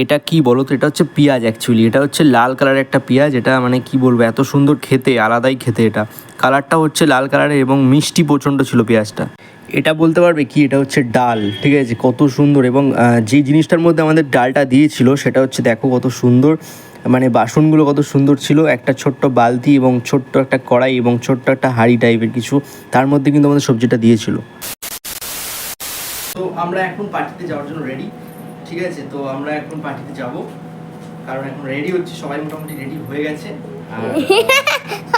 এটা কি বলো তো? এটা হচ্ছে পেঁয়াজ অ্যাকচুয়ালি এটা হচ্ছে লাল কালারের একটা পেঁয়াজ। এটা মানে কি বলব? এত সুন্দর খেতে, আলাদাই খেতে এটা। কালারটা হচ্ছে লাল কালারের এবং মিষ্টি প্রচণ্ড ছিল পেঁয়াজটা। এটা বলতে পারবে কি? এটা হচ্ছে ডাল, ঠিক আছে? কত সুন্দর এবং যে জিনিসটার মধ্যে আমাদের ডালটা দিয়েছিল, সেটা হচ্ছে দেখো কত সুন্দর। মানে বাসনগুলো কত সুন্দর ছিল। একটা ছোট্ট বালতি এবং ছোট্ট একটা কড়াই এবং ছোট্ট একটা হাঁড়ি টাইপের কিছু। তার মধ্যে কিন্তু আমাদের সবজিটা দিয়েছিল। তো আমরা এখন পার্টিতে যাওয়ার জন্য রেডি ঠিক আছে তো আমরা এখন পার্টিতে যাব কারণ এখন রেডি হচ্ছে সবাই মোটামুটি রেডি হয়ে গেছে আর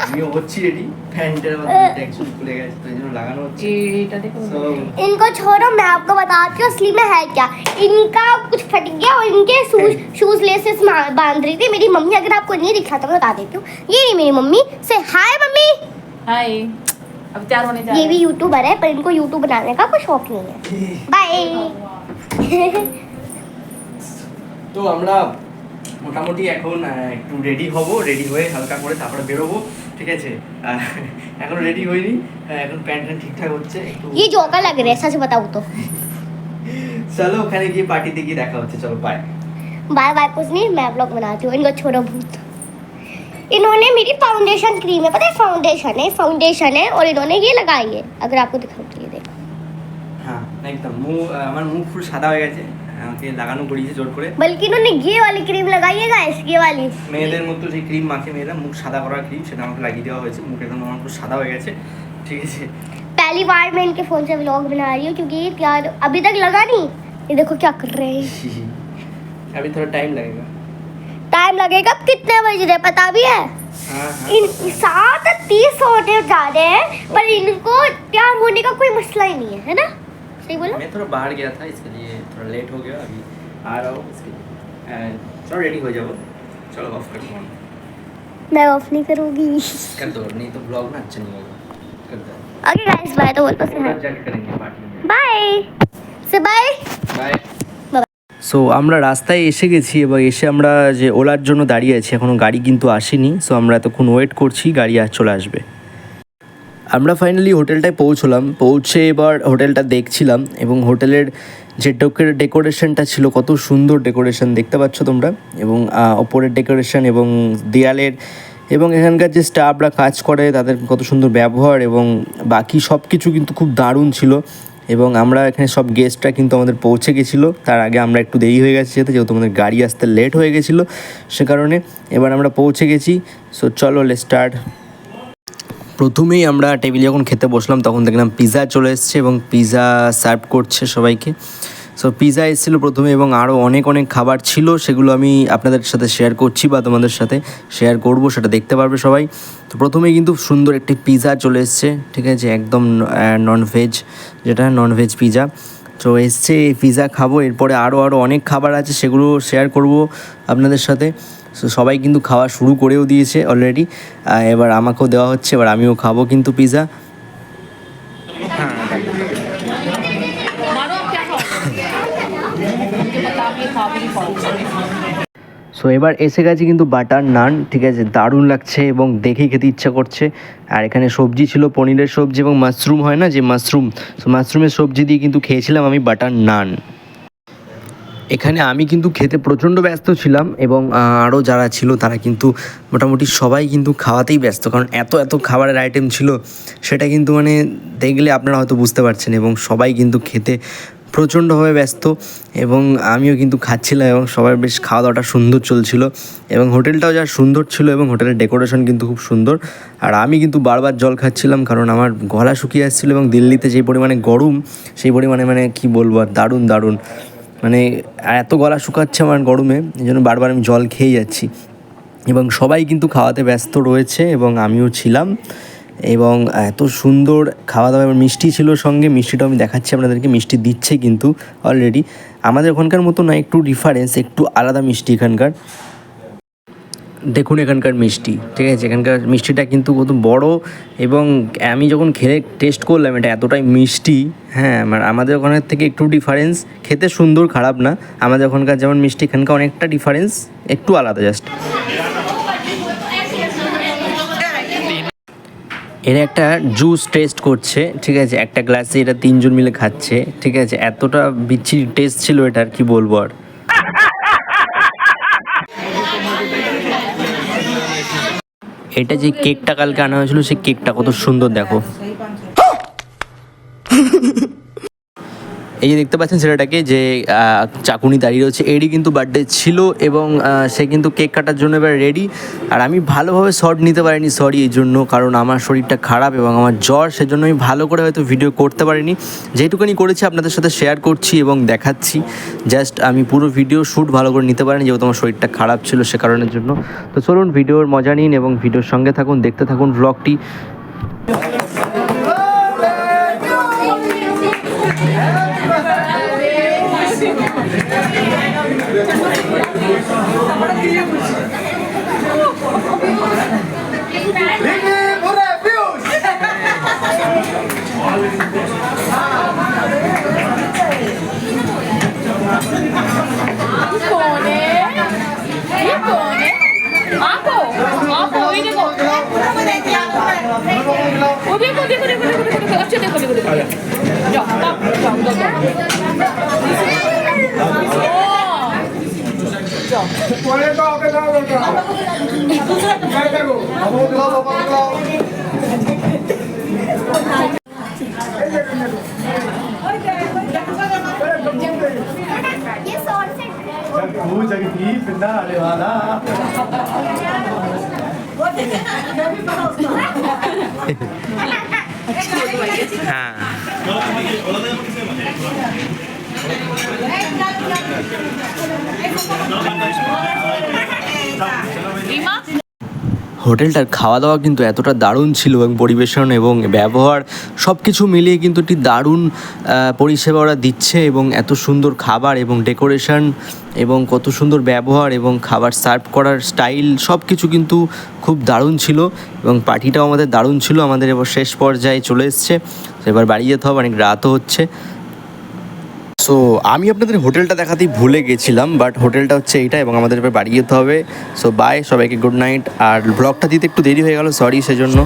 আমিও হচ্ছি রেডি প্যান্টের মধ্যে অ্যাকচুয়ালি খুলে গেছে তো এই জন্য লাগানো হচ্ছে এটা দেখো So, इनको छोड़ो मैं आपको बताती हूँ असली में है क्या इनका कुछ फट गया और इनके शूज शूज लेसेस बांध रही थी मेरी मम्मी अगर आपको नहीं दिखा तो मैं बता देती हूँ ये नहीं मेरी मम्मी से हाय मम्मी हाय अब तैयार होने जा ये रहे भी यूट्यूबर है पर इनको यूट्यूब बनाने का कोई शौक नहीं है बाय তো আমরা মোটামুটি এখন আহ, একটু রেডি হব রেডি হয়ে হালকা করে তারপরে বেরোবো ঠিক আছে আহ, এখন রেডি হইনি আহ, এখন প্যান্ট ট্যান্ট ঠিকঠাক হচ্ছে একটু ये जोकर लग रहे हैं सच बताऊँ तो চলো ওখানে গিয়ে পার্টিতে গিয়ে দেখা হচ্ছে চলো বাই बाय बाय कुछ नहीं मैं ब्लॉग बनाती हूँ इनको छोड़ो भूत इन्होंने मेरी फाउंडेशन क्रीम है पता है फाउंडेशन है फाउंडेशन है और इन्होंने ये लगाई है अगर आपको दिखाऊँ तो ये देखो হ্যাঁ একদম মুখ আহ, আমার মুখ পুরো সাদা হয়ে গেছে আমাকে লাগানো করিয়েছে জোর করে बल्कि इन्होंने ये वाली क्रीम लगाई है गाइस ये वाली মেয়েদের মতো যে ক্রিম মাখে মেয়েরা মুখ সাদা করার ক্রিম সেটা আমাকে লাগিয়ে দেওয়া হয়েছে মুখ একদম আমার পুরো সাদা হয়ে গেছে ঠিক আছে पहली बार मैं इनके फोन से व्लॉग बना रही हूँ क्योंकि यार अभी तक लगा नहीं ये देखो क्या कर रहे हैं अभी थोड़ा टाइम लगेगा टाइम लगेगा अब कितने बज रहे पता भी है हाँ हाँ इन सात तीस होने जा रहे हैं पर इनको तैयार होने का कोई मसला ही नहीं है है ना सही बोला मैं थोड़ा बाहर गया था इसके लिए थोड़ा लेट हो गया अभी आ रहा हूँ इसके लिए अह, चलो रेडी हो जाओ चलो ऑफ कर दो मैं ऑफ नहीं करूँगी कर दो नहीं तो ब्लॉग ना अच्छा नहीं होगा कर दो ओके गाइस बाय तो बोल थोड़ा जाके करेंगे पार्टी में बाय से बाय বাই সো আমরা রাস্তায় এসে গেছি এবং এসে আমরা যে ওলার জন্য দাঁড়িয়ে আছি এখনও গাড়ি কিন্তু আসেনি সো আমরা এতক্ষণ ওয়েট করছি গাড়ি আর চলে আসবে আমরা ফাইনালি হোটেলটায় পৌঁছলাম, পৌঁছে এবার হোটেলটা দেখছিলাম এবং হোটেলের যে ডেকোরেশনটা ছিল কত সুন্দর ডেকোরেশন দেখতে পাচ্ছ তোমরা এবং ওপরের ডেকোরেশন এবং দেয়ালের এবং এখানকার যে স্টাফরা কাজ করে তাদের কত সুন্দর ব্যবহার এবং বাকি সব কিছু কিন্তু খুব দারুণ ছিল এবং আমরা এখানে সব গেস্টরা কিন্তু আমাদের পৌঁছে গেছিল। তার আগে আমরা একটু দেরি হয়ে গেছে যেতে যেহেতু আমাদের গাড়ি আসতে লেট হয়ে গেছিল সে কারণে এবার আমরা পৌঁছে গেছি। সো চলো লে স্টার্ট প্রথমেই আমরা টেবিলে যখন খেতে বসলাম, তখন দেখলাম পিৎজা চলে এসছে এবং পিৎজা সার্ভ করছে সবাইকে। সো পিৎজা এসেছিল প্রথমে এবং আরও অনেক অনেক খাবার ছিল, সেগুলো আমি আপনাদের সাথে শেয়ার করছি বা তোমাদের সাথে শেয়ার করব, সেটা দেখতে পারবে সবাই। তো প্রথমেই কিন্তু সুন্দর একটি পিৎজা চলে এসছে, ঠিক আছে? একদম নন ভেজ যেটা নন ভেজ পিৎজা তো এসছে পিৎজা খাব। এরপরে আরও আরও অনেক খাবার আছে, সেগুলো শেয়ার করব আপনাদের সাথে। সো সবাই কিন্তু খাওয়া শুরু করেও দিয়েছে অলরেডি এবার আমাকেও দেওয়া হচ্ছে, এবার আমিও খাব কিন্তু পিৎজা সো এবার এসে গেছে কিন্তু বাটার নান, ঠিক আছে, দারুণ লাগছে এবং দেখেই খেতে ইচ্ছা করছে। আর এখানে সবজি ছিল পনিরের সবজি এবং মাশরুম হয় না, যে মাশরুম। সো মাশরুমের সবজি দিয়ে কিন্তু খেয়েছিলাম আমি বাটার নান। এখানে আমি কিন্তু খেতে প্রচণ্ড ব্যস্ত ছিলাম এবং আরও যারা ছিল তারা কিন্তু মোটামুটি সবাই কিন্তু খাওয়াতেই ব্যস্ত। কারণ এত এত খাবারের আইটেম ছিল, সেটা কিন্তু মানে দেখলে আপনারা হয়তো বুঝতে পারছেন এবং সবাই কিন্তু খেতে প্রচণ্ডভাবে ব্যস্ত এবং আমিও কিন্তু খাচ্ছিলাম এবং সবার বেশ খাওয়া দাওয়াটা সুন্দর চলছিল এবং হোটেলটাও যা সুন্দর ছিল এবং হোটেলের ডেকোরেশন কিন্তু খুব সুন্দর। আর আমি কিন্তু বারবার জল খাচ্ছিলাম কারণ আমার গলা শুকিয়ে আসছিল এবং দিল্লিতে যে পরিমাণে গরম, সেই পরিমাণে মানে কি বলব আর দারুণ দারুণ। মানে এত গলা শুকাচ্ছে আমার গরমে, এই জন্য বারবার আমি জল খেয়ে যাচ্ছি। এবং সবাই কিন্তু খাওয়াতে ব্যস্ত রয়েছে এবং আমিও ছিলাম। এবং এত সুন্দর খাওয়া দাওয়া এবং মিষ্টি ছিল সঙ্গে, মিষ্টিটাও আমি দেখাচ্ছি আপনাদেরকে, মিষ্টি দিচ্ছে কিন্তু অলরেডি আমাদের ওখানকার মতো না, একটু ডিফারেন্স একটু আলাদা মিষ্টি এখানকার। দেখুন এখানকার মিষ্টি, ঠিক আছে? এখানকার মিষ্টিটা কিন্তু কত বড় এবং আমি যখন খেলে টেস্ট করলাম, এটা এতটাই মিষ্টি হ্যাঁ আমার আমাদের ওখানের থেকে একটু ডিফারেন্স খেতে সুন্দর, খারাপ না, আমাদের ওখানকার যেমন মিষ্টি, এখানকার অনেকটা ডিফারেন্স একটু আলাদা জাস্ট এরা একটা জুস টেস্ট করছে, ঠিক আছে? একটা গ্লাসে এটা তিনজন মিলে খাচ্ছে, ঠিক আছে? এতটা বিচ্ছিরি টেস্ট ছিল এটার কি বলব আর। এটা যে কেকটা কালকে আনা হয়েছিল সেই কেকটা কত সুন্দর দেখো। এই যে দেখতে পাচ্ছেন ছেলেটাকে যে চাকুনি দাঁড়িয়ে রয়েছে, এরই কিন্তু বার্থডে ছিল এবং সে কিন্তু কেক কাটার জন্য এবার রেডি আর আমি ভালোভাবে শর্ট নিতে পারিনি সরি এই জন্য, কারণ আমার শরীরটা খারাপ এবং আমার জ্বর, সেজন্য আমি ভালো করে হয়তো ভিডিও করতে পারিনি। যেটুকুনি করেছি, আপনাদের সাথে শেয়ার করছি এবং দেখাচ্ছি। জাস্ট আমি পুরো ভিডিও শ্যুট ভালো করে নিতে পারিনি, যেহেতু আমার শরীরটা খারাপ ছিল সে কারণের জন্য। তো চলুন ভিডিওর মজা নিন এবং ভিডিওর সঙ্গে থাকুন, দেখতে থাকুন ব্লগটি कौन देखो वो देखो देखो देखो देखो देखो देखो अच्छा देखो देखो देखो जाओ आप जाओ जाओ पड़ेगा आगे ना बेटा क्या करो हम लोग लाओ अपन लाओ वो जगती पिंडारे वाला हाँ।, हाँ। হোটেলটার খাওয়া দাওয়া কিন্তু এতটা দারুণ ছিল এবং পরিবেশন এবং ব্যবহার সব কিছু মিলিয়ে কিন্তু একটি দারুণ পরিষেবা ওরা দিচ্ছে এবং এত সুন্দর খাবার এবং ডেকোরেশন এবং কত সুন্দর ব্যবহার এবং খাবার সার্ভ করার স্টাইল সব কিছু কিন্তু খুব দারুণ ছিল এবং পার্টিটাও আমাদের দারুণ ছিল। আমাদের এবার শেষ পর্যায়ে চলে এসছে। এবার বাড়ি যেতে হবে, অনেক রাতও হচ্ছে। সো আমি আপনাদের হোটেলটা দেখাতেই ভুলে গেছিলাম বাট হোটেলটা হচ্ছে এইটা এবং আমাদের এবার বাড়ি যেতে হবে। সো বাই সবাইকে গুড নাইট আর ব্লগটা দিতে একটু দেরি হয়ে গেল সরি সেজন্য।